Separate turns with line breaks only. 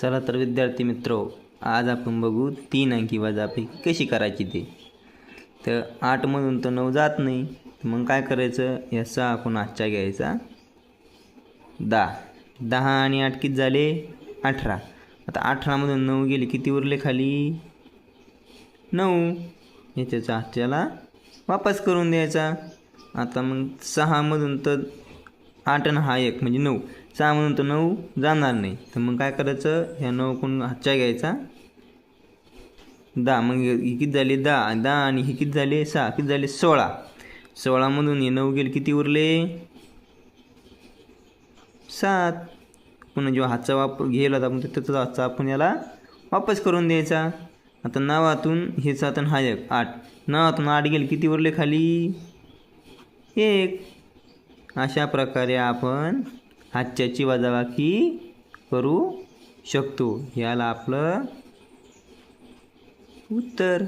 चला तर विद्यार्थी मित्र आज आपण बघू तीन अंकी वजापैकी कशी करायची ते. तर आठमधून तर नऊ जात नाही. मग काय करायचं? या सहा आपण आजच्या घ्यायचा. दहा. दहा आणि आठ किती झाले? अठरा. आता अठरामधून नऊ गेले किती उरले खाली? नऊ. याच्याचा आजच्याला वापस करून द्यायचा. आता मग सहामधून तर आठ आणि हा एक म्हणजे नऊ. सहामधून तर नऊ जाणार नाही. तर मग काय करायचं? ह्या नऊ कोण हातच्या घ्यायचा? दहा. मग हे किती झाले? दहा. दहा आणि हे किती झाले? सहा. किती झाले? सोळा. सोळामधून हे नऊ गेले किती उरले? सात. पुन्हा जेव्हा हातचा वापर घेईल होता आपण त्याचा हातचा आपण याला वापस करून द्यायचा. आता नावातून हे सात आणि हा एक आठ. नावातून आठ गेले किती उरले खाली? एक. अशा प्रकारे आपण हातच्याची वजाबाकी करू शकतो. याला आपलं उत्तर.